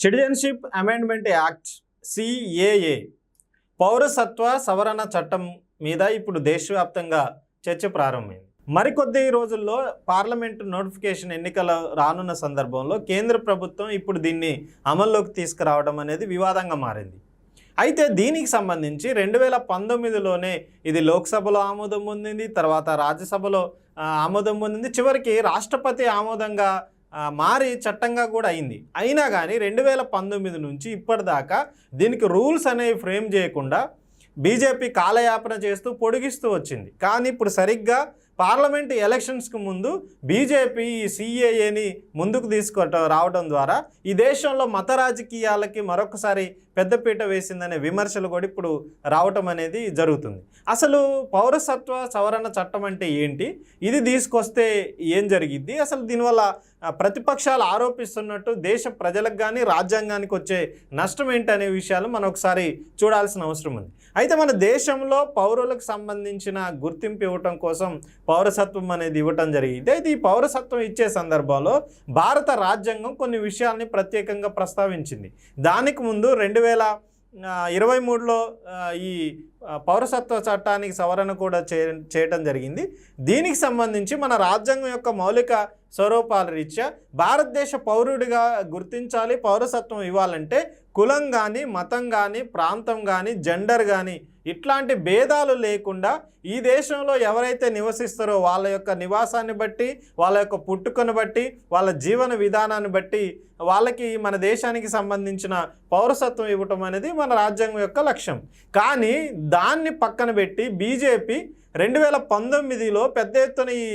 Citizenship amendment act CAA పౌరసత్వ సవరణ చట్టం మీద ఇప్పుడు దేశవ్యాప్తంగా చర్చ ప్రారంభమైంది. మరికొద్ది రోజుల్లో పార్లమెంటు నోటిఫికేషన్ ఎన్నికల రానున్న సందర్భంలో కేంద్ర ప్రభుత్వం ఇప్పుడు దీన్ని అమల్లోకి తీసుకురావడం అనేది వివాదంగా మారింది. అయితే దీనికి సంబంధించి రెండు వేల పంతొమ్మిదిలోనే ఇది లోక్సభలో ఆమోదం పొందింది తర్వాత రాజ్యసభలో ఆమోదం పొందింది. చివరికి రాష్ట్రపతి ఆమోదంగా మారి చట్టంగా కూడా అయింది. అయినా కానీ రెండు వేల పంతొమ్మిది నుంచి ఇప్పటిదాకా దీనికి రూల్స్ అనేవి ఫ్రేమ్ చేయకుండా బీజేపీ కాలయాపన చేస్తూ పొడిగిస్తూ వచ్చింది. కానీ ఇప్పుడు సరిగ్గా పార్లమెంట్ ఎలక్షన్స్కి ముందు బీజేపీ ఈ సిఏఏని ముందుకు తీసుకు రావడం ద్వారా ఈ దేశంలో మత రాజకీయాలకి మరొకసారి పెద్దపీట వేసిందనే విమర్శలు కూడా ఇప్పుడు రావటం అనేది జరుగుతుంది. అసలు పౌరసత్వ సవరణ చట్టం అంటే ఏంటి? ఇది తీసుకొస్తే ఏం జరిగిద్ది? అసలు దీనివల్ల ప్రతిపక్షాలు ఆరోపిస్తున్నట్టు దేశ ప్రజలకు కానీ రాజ్యాంగానికి వచ్చే నష్టం ఏంటనే విషయాలు మనం ఒకసారి చూడాల్సిన అవసరం ఉంది. అయితే మన దేశంలో పౌరులకు సంబంధించిన గుర్తింపు ఇవ్వటం కోసం పౌరసత్వం అనేది ఇవ్వటం జరిగింది. అయితే ఈ పౌరసత్వం ఇచ్చే సందర్భంలో భారత రాజ్యాంగం కొన్ని విషయాల్ని ప్రత్యేకంగా ప్రస్తావించింది. దానికి ముందు రెండు వేల ఇరవై మూడులో ఈ పౌరసత్వ చట్టానికి సవరణ కూడా చే చేయటం జరిగింది. దీనికి సంబంధించి మన రాజ్యాంగం యొక్క మౌలిక స్వరూపాల రీత్యా భారతదేశ పౌరుడిగా గుర్తించాలి పౌరసత్వం ఇవ్వాలంటే కులం కానీ మతం కానీ ప్రాంతం కానీ జెండర్ కానీ ఇట్లాంటి భేదాలు లేకుండా ఈ దేశంలో ఎవరైతే నివసిస్తారో వాళ్ళ యొక్క నివాసాన్ని బట్టి వాళ్ళ యొక్క పుట్టుకను బట్టి వాళ్ళ జీవన విధానాన్ని బట్టి వాళ్ళకి మన దేశానికి సంబంధించిన పౌరసత్వం ఇవ్వటం అనేది మన రాజ్యాంగం యొక్క లక్ష్యం. కానీ దాన్ని పక్కన పెట్టి బీజేపీ రెండు వేల పంతొమ్మిదిలో పెద్ద ఎత్తున ఈ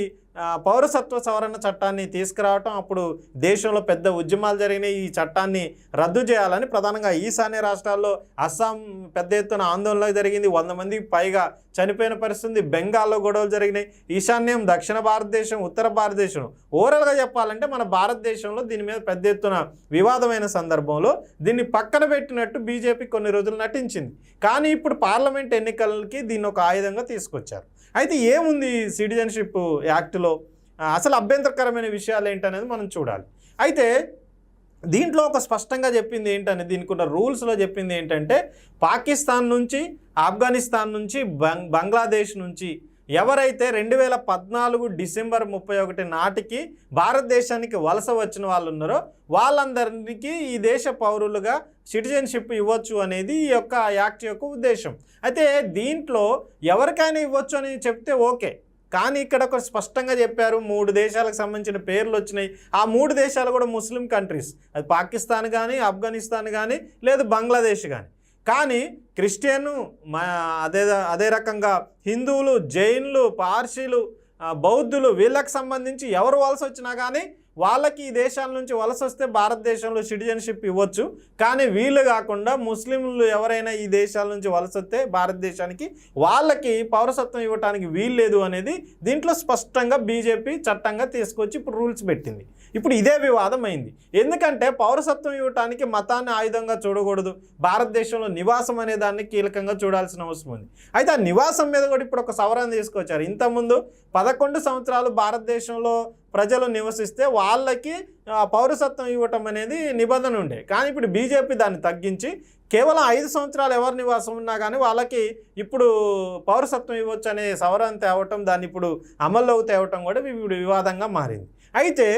పౌరసత్వ సవరణ చట్టాన్ని తీసుకురావటం అప్పుడు దేశంలో పెద్ద ఉద్యమాలు జరిగినాయి. ఈ చట్టాన్ని రద్దు చేయాలని ప్రధానంగా ఈశాన్య రాష్ట్రాల్లో అస్సాం పెద్ద ఎత్తున ఆందోళన జరిగింది. వంద మందికి పైగా చనిపోయిన పరిస్థితి బెంగాల్లో గొడవలు జరిగినాయి. ఈశాన్యం దక్షిణ భారతదేశం ఉత్తర భారతదేశం. ఓవరాల్గా చెప్పాలంటే మన భారతదేశంలో దీని మీద పెద్ద ఎత్తున వివాదమైన సందర్భంలో దీన్ని పక్కన పెట్టినట్టు బీజేపీ కొన్ని రోజులు నటించింది. కానీ ఇప్పుడు పార్లమెంట్ ఎన్నికలకి దీన్ని ఒక ఆయుధంగా తీసుకొచ్చారు. అయితే ఏముంది సిటిజన్షిప్ యాక్ట్లో? అసలు అభ్యంతరకరమైన విషయాలు ఏంటనేది మనం చూడాలి. అయితే దీంట్లో ఒక స్పష్టంగా చెప్పింది ఏంటనేది దీనికి ఉన్న రూల్స్లో చెప్పింది ఏంటంటే పాకిస్తాన్ నుంచి ఆఫ్ఘనిస్తాన్ నుంచి బంగ్ బంగ్లాదేశ్ నుంచి ఎవరైతే రెండు వేల పద్నాలుగు డిసెంబర్ ముప్పై ఒకటి నాటికి భారతదేశానికి వలస వచ్చిన వాళ్ళు ఉన్నారో వాళ్ళందరికీ ఈ దేశ పౌరులుగా సిటిజన్షిప్ ఇవ్వచ్చు అనేది ఈ యొక్క యాక్ట్ యొక్క ఉద్దేశం. అయితే దీంట్లో ఎవరికైనా ఇవ్వచ్చు అని చెప్తే ఓకే. కానీ ఇక్కడ ఒక స్పష్టంగా చెప్పారు మూడు దేశాలకు సంబంధించిన పేర్లు వచ్చినాయి. ఆ మూడు దేశాలు కూడా ముస్లిం కంట్రీస్. అది పాకిస్తాన్ కానీ ఆఫ్ఘనిస్తాన్ కానీ లేదు బంగ్లాదేశ్ కానీ. కానీ క్రిస్టియన్ మా అదే అదే రకంగా హిందువులు జైన్లు పార్సీలు బౌద్ధులు వీళ్ళకి సంబంధించి ఎవరు వలస వచ్చినా కానీ వాళ్ళకి ఈ దేశాల నుంచి వలస వస్తే భారతదేశంలో సిటిజన్షిప్ ఇవ్వచ్చు. కానీ వీళ్ళు కాకుండా ముస్లింలు ఎవరైనా ఈ దేశాల నుంచి వలస వస్తే భారతదేశానికి వాళ్ళకి పౌరసత్వం ఇవ్వడానికి వీల్లేదు అనేది దీంట్లో స్పష్టంగా బీజేపీ చట్టంగా తీసుకొచ్చి ఇప్పుడు రూల్స్ పెట్టింది. ఇప్పుడు ఇదే వివాదం అయింది. ఎందుకంటే పౌరసత్వం ఇవ్వటానికి మతాన్ని ఆయుధంగా చూడకూడదు. భారతదేశంలో నివాసం అనే దాన్ని కీలకంగా చూడాల్సిన అవసరం ఉంది. అయితే ఆ నివాసం మీద కూడా ఇప్పుడు ఒక సవరణ తీసుకొచ్చారు. ఇంతకుముందు పదకొండు సంవత్సరాలు భారతదేశంలో ప్రజలు నివసిస్తే వాళ్ళకి పౌరసత్వం ఇవ్వటం అనేది నిబంధన ఉండే. కానీ ఇప్పుడు బీజేపీ దాన్ని తగ్గించి కేవలం ఐదు సంవత్సరాలు ఎవరి నివాసం ఉన్నా కానీ వాళ్ళకి ఇప్పుడు పౌరసత్వం ఇవ్వచ్చు అనే సవరణ తేవటం దాన్ని ఇప్పుడు అమల్లోకి తేవటం కూడా ఇప్పుడు వివాదంగా మారింది. అయితే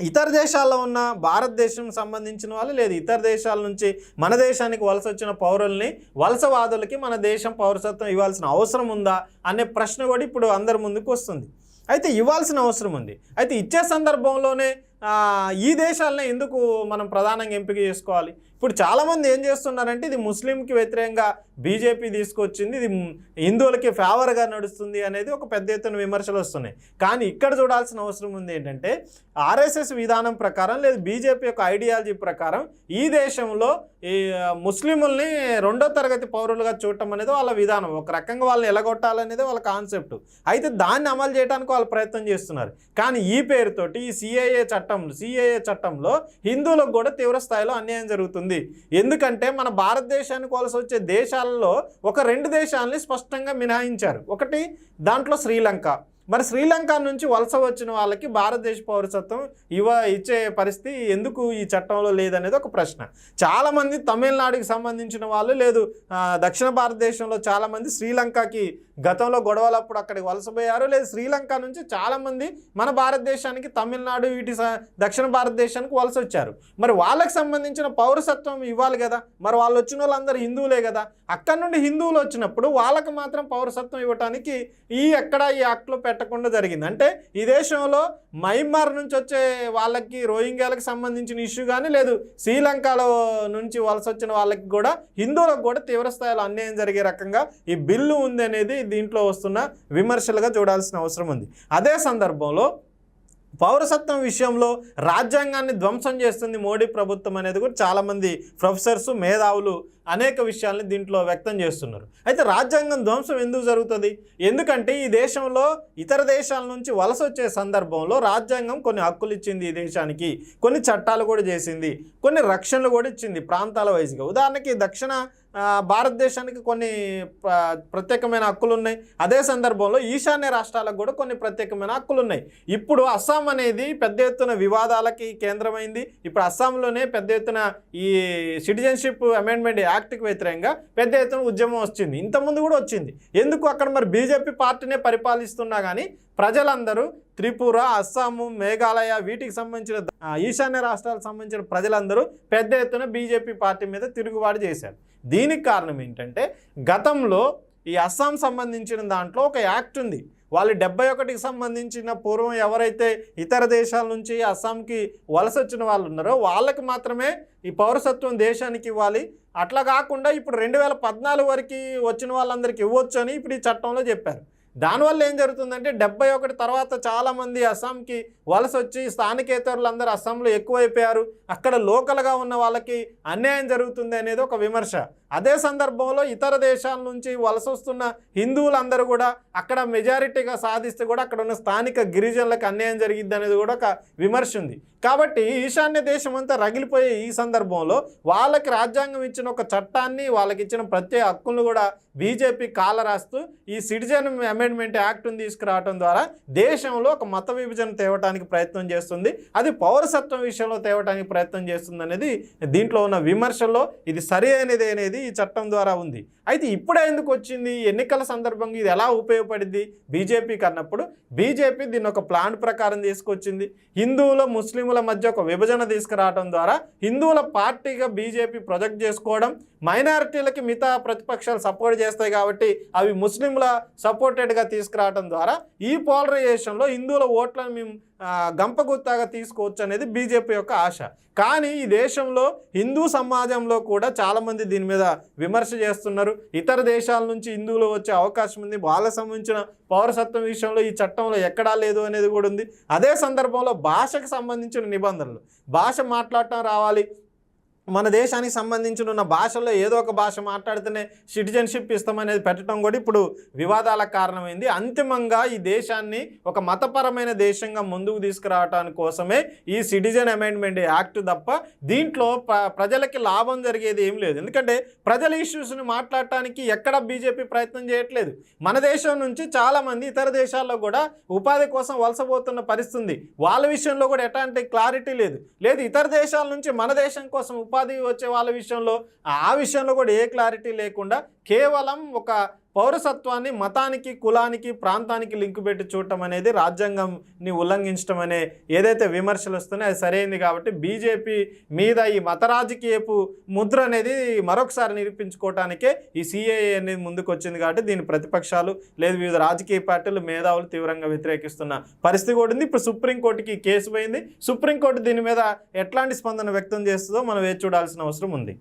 ఇతర దేశాల్లో ఉన్న భారతదేశం సంబంధించిన వాళ్ళు లేదు. ఇతర దేశాల నుంచి మన దేశానికి వలస వచ్చిన పౌరుల్ని వలసవాదులకి మన దేశం పౌరసత్వం ఇవ్వాల్సిన అవసరం ఉందా అనే ప్రశ్న కూడా ఇప్పుడు అందరి ముందుకు వస్తుంది. అయితే ఇవ్వాల్సిన అవసరం ఉంది. అయితే ఇచ్చే సందర్భంలోనే ఈ దేశాలనే ఎందుకు మనం ప్రధానంగా ఎంపిక చేసుకోవాలి? ఇప్పుడు చాలామంది ఏం చేస్తున్నారంటే ఇది ముస్లింకి వ్యతిరేకంగా బీజేపీ తీసుకొచ్చింది ఇది హిందువులకి ఫేవర్గా నడుస్తుంది అనేది ఒక పెద్ద ఎత్తున విమర్శలు వస్తున్నాయి. కానీ ఇక్కడ చూడాల్సిన అవసరం ఉంది ఏంటంటే ఆర్ఎస్ఎస్ విధానం ప్రకారం లేదు బీజేపీ యొక్క ఐడియాలజీ ప్రకారం ఈ దేశంలో ఈ ముస్లిముల్ని రెండో తరగతి పౌరులుగా చూడటం అనేది వాళ్ళ విధానం. ఒక రకంగా వాళ్ళని ఎలగొట్టాలనేది వాళ్ళ కాన్సెప్ట్. అయితే దాన్ని అమలు చేయడానికి వాళ్ళు ప్రయత్నం చేస్తున్నారు. కానీ ఈ పేరుతోటి ఈ సిఏఏ చట్టం సిఏఏ చట్టంలో హిందువులకు కూడా తీవ్ర స్థాయిలో అన్యాయం జరుగుతుంది. ఎందుకంటే మన భారతదేశానికి వలస వచ్చే దేశాలలో ఒక రెండు దేశాలని స్పష్టంగా మినహాయించారు. ఒకటి దాంట్లో శ్రీలంక. మరి శ్రీలంక నుంచి వలస వచ్చిన వాళ్ళకి భారతదేశ పౌరసత్వం ఇవ ఇచ్చే పరిస్థితి ఎందుకు ఈ చట్టంలో లేదనేది ఒక ప్రశ్న. చాలామంది తమిళనాడుకి సంబంధించిన వాళ్ళు లేదు దక్షిణ భారతదేశంలో చాలామంది శ్రీలంకకి గతంలో గొడవలప్పుడు అక్కడికి వలసపోయారు లేదు శ్రీలంక నుంచి చాలామంది మన భారతదేశానికి తమిళనాడు వీటి దక్షిణ భారతదేశానికి వలస వచ్చారు. మరి వాళ్ళకి సంబంధించిన పౌరసత్వం ఇవ్వాలి కదా. మరి వాళ్ళు వచ్చిన వాళ్ళందరూ హిందువులే కదా. అక్కడ నుండి హిందువులు వచ్చినప్పుడు వాళ్ళకి మాత్రం పౌరసత్వం ఇవ్వటానికి ఈ ఎక్కడ ఈ యాక్ట్లో పెట్టకుండా జరిగింది. అంటే ఈ దేశంలో మయన్మార్ నుంచి వచ్చే వాళ్ళకి రోహింగ్యాలకు సంబంధించిన ఇష్యూ కానీ లేదు శ్రీలంకలో నుంచి వలస వచ్చిన వాళ్ళకి కూడా హిందువులకు కూడా తీవ్రస్థాయిలో అన్యాయం జరిగే రకంగా ఈ బిల్లు ఉంది అనేది దీంట్లో వస్తున్న విమర్శలుగా చూడాల్సిన అవసరం ఉంది. అదే సందర్భంలో పౌరసత్వం విషయంలో రాజ్యాంగాన్ని ధ్వంసం చేస్తుంది మోడీ ప్రభుత్వం అనేది కూడా చాలామంది ప్రొఫెసర్స్ మేధావులు అనేక విషయాల్ని దీంట్లో వ్యక్తం చేస్తున్నారు. అయితే రాజ్యాంగం ధ్వంసం ఎందుకు జరుగుతుంది? ఎందుకంటే ఈ దేశంలో ఇతర దేశాల నుంచి వలస వచ్చే సందర్భంలో రాజ్యాంగం కొన్ని హక్కులు ఇచ్చింది ఈ దేశానికి కొన్ని చట్టాలు కూడా చేసింది కొన్ని రక్షణలు కూడా ఇచ్చింది ప్రాంతాల వైజ్గా. ఉదాహరణకి దక్షిణ భారతదేశానికి కొన్ని ప్రత్యేకమైన హక్కులు ఉన్నాయి అదే సందర్భంలో ఈశాన్య రాష్ట్రాలకు కూడా కొన్ని ప్రత్యేకమైన హక్కులు ఉన్నాయి ఇప్పుడు అస్సాం అనేది పెద్ద ఎత్తున వివాదాలకి కేంద్రమైంది. ఇప్పుడు అస్సాంలోనే పెద్ద ఎత్తున ఈ సిటిజన్షిప్ అమెండ్మెంట్ యాక్ట్కి వ్యతిరేకంగా పెద్ద ఎత్తున ఉద్యమం వచ్చింది. ఇంతకుముందు కూడా వచ్చింది. ఎందుకు అక్కడ మరి బీజేపీ పార్టీనే పరిపాలిస్తున్నా కానీ ప్రజలందరూ త్రిపుర అస్సాము మేఘాలయ వీటికి సంబంధించిన ఈశాన్య రాష్ట్రాలకు సంబంధించిన ప్రజలందరూ పెద్ద ఎత్తున బీజేపీ పార్టీ మీద తిరుగుబాటు చేశారు. దీనికి కారణం ఏంటంటే గతంలో ఈ అస్సాం సంబంధించిన దాంట్లో ఒక యాక్ట్ ఉంది. వాళ్ళు డెబ్బై ఒకటికి సంబంధించిన పూర్వం ఎవరైతే ఇతర దేశాల నుంచి అస్సాంకి వలస వచ్చిన వాళ్ళు ఉన్నారో వాళ్ళకి మాత్రమే ఈ పౌరసత్వం దేశానికి ఇవ్వాలి. అట్లా కాకుండా ఇప్పుడు రెండు వేల పద్నాలుగు వరకు వచ్చిన వాళ్ళందరికీ ఇవ్వచ్చు అని ఇప్పుడు ఈ చట్టంలో చెప్పారు. దానివల్ల ఏం జరుగుతుందంటే డెబ్బై ఒకటి తర్వాత చాలామంది అస్సాంకి వలస వచ్చి స్థానికేతరులందరూ అస్సాంలో ఎక్కువైపోయారు. అక్కడ లోకల్గా ఉన్న వాళ్ళకి అన్యాయం జరుగుతుంది అనేది ఒక విమర్శ. అదే సందర్భంలో ఇతర దేశాల నుంచి వలస వస్తున్న హిందువులందరూ కూడా అక్కడ మెజారిటీగా సాధిస్తే కూడా అక్కడ ఉన్న స్థానిక గిరిజనులకు అన్యాయం జరిగింది అనేది కూడా ఒక విమర్శ ఉంది. కాబట్టి ఈశాన్య దేశం అంతా రగిలిపోయే ఈ సందర్భంలో వాళ్ళకి రాజ్యాంగం ఇచ్చిన ఒక చట్టాన్ని వాళ్ళకి ఇచ్చిన ప్రత్యేక హక్కులను కూడా బీజేపీ కాలరాస్తూ ఈ సిటిజన్ అమెండ్మెంట్ యాక్ట్ను తీసుకురావడం ద్వారా దేశంలో ఒక మత విభజన తేవటానికి ప్రయత్నం చేస్తుంది. అది పౌరసత్వం విషయంలో తేవటానికి ప్రయత్నం చేస్తుంది అనేది దీంట్లో ఉన్న విమర్శలో ఇది సరి అనేది అనేది ఈ చట్టం ద్వారా ఉంది. అయితే ఇప్పుడే ఎందుకు వచ్చింది? ఎన్నికల సందర్భంగా ఇది ఎలా ఉపయోగపడింది? బీజేపీకి అన్నప్పుడు బీజేపీ దీన్ని ఒక ప్లాన్ ప్రకారం తీసుకొచ్చింది. హిందువుల ముస్లింల మధ్య ఒక విభజన తీసుకురావడం ద్వారా హిందువుల పార్టీగా బీజేపీ ప్రొజెక్ట్ చేసుకోవడం మైనారిటీలకి మిగతా ప్రతిపక్షాలు సపోర్ట్ చేస్తాయి కాబట్టి అవి ముస్లింల సపోర్టెడ్గా తీసుకురావడం ద్వారా ఈ పోలరైజేషన్లో హిందువుల ఓట్లను మేము గంపగుత్తాగా తీసుకోవచ్చు అనేది బీజేపీ యొక్క ఆశ. కానీ ఈ దేశంలో హిందూ సమాజంలో కూడా చాలామంది దీని మీద విమర్శ చేస్తున్నారు. ఇతర దేశాల నుంచి హిందువులు వచ్చే అవకాశం ఉంది. వాళ్ళకు సంబంధించిన పౌరసత్వం విషయంలో ఈ చట్టంలో ఎక్కడా లేదు అనేది కూడా ఉంది. అదే సందర్భంలో భాషకు సంబంధించిన నిబంధనలు. భాష మాట్లాడటం రావాలి. మన దేశానికి సంబంధించిన ఉన్న భాషల్లో ఏదో ఒక భాష మాట్లాడితేనే సిటిజన్షిప్ ఇస్తామనేది పెట్టడం కూడా ఇప్పుడు వివాదాలకు కారణమైంది. అంతిమంగా ఈ దేశాన్ని ఒక మతపరమైన దేశంగా ముందుకు తీసుకురావడానికి కోసమే ఈ సిటిజన్ అమెండ్మెంట్ యాక్ట్ తప్ప దీంట్లో ప్రజలకి లాభం జరిగేది ఏం లేదు. ఎందుకంటే ప్రజల ఇష్యూస్ని మాట్లాడటానికి ఎక్కడ బీజేపీ ప్రయత్నం చేయట్లేదు. మన దేశం నుంచి చాలామంది ఇతర దేశాల్లో కూడా ఉపాధి కోసం వలసపోతున్న పరిస్థితి వాళ్ళ విషయంలో కూడా ఎట్లాంటి క్లారిటీ లేదు. లేదు ఇతర దేశాల నుంచి మన దేశం కోసం ఉపాధి వచ్చే వాళ్ళ విషయంలో ఆ విషయంలో కూడా ఏ క్లారిటీ లేకుండా కేవలం ఒక పౌరసత్వాన్ని మతానికి కులానికి ప్రాంతానికి లింక్ పెట్టి చూడటం అనేది రాజ్యాంగంని ఉల్లంఘించడం అనే ఏదైతే విమర్శలు వస్తున్నాయో అది సరైంది కాబట్టి బీజేపీ మీద ఈ మత రాజకీయపు ముద్ర అనేది మరొకసారి నిరూపించుకోవటానికే ఈ సిఏఏ అనేది ముందుకు వచ్చింది కాబట్టి దీని ప్రతిపక్షాలు లేదు వివిధ రాజకీయ పార్టీలు మేధావులు తీవ్రంగా వ్యతిరేకిస్తున్న పరిస్థితి కూడా ఉంది. ఇప్పుడు సుప్రీంకోర్టుకి కేసు పోయింది. సుప్రీంకోర్టు దీని మీద ఎట్లాంటి స్పందన వ్యక్తం చేస్తుందో మనం వేచి చూడాల్సిన అవసరం ఉంది.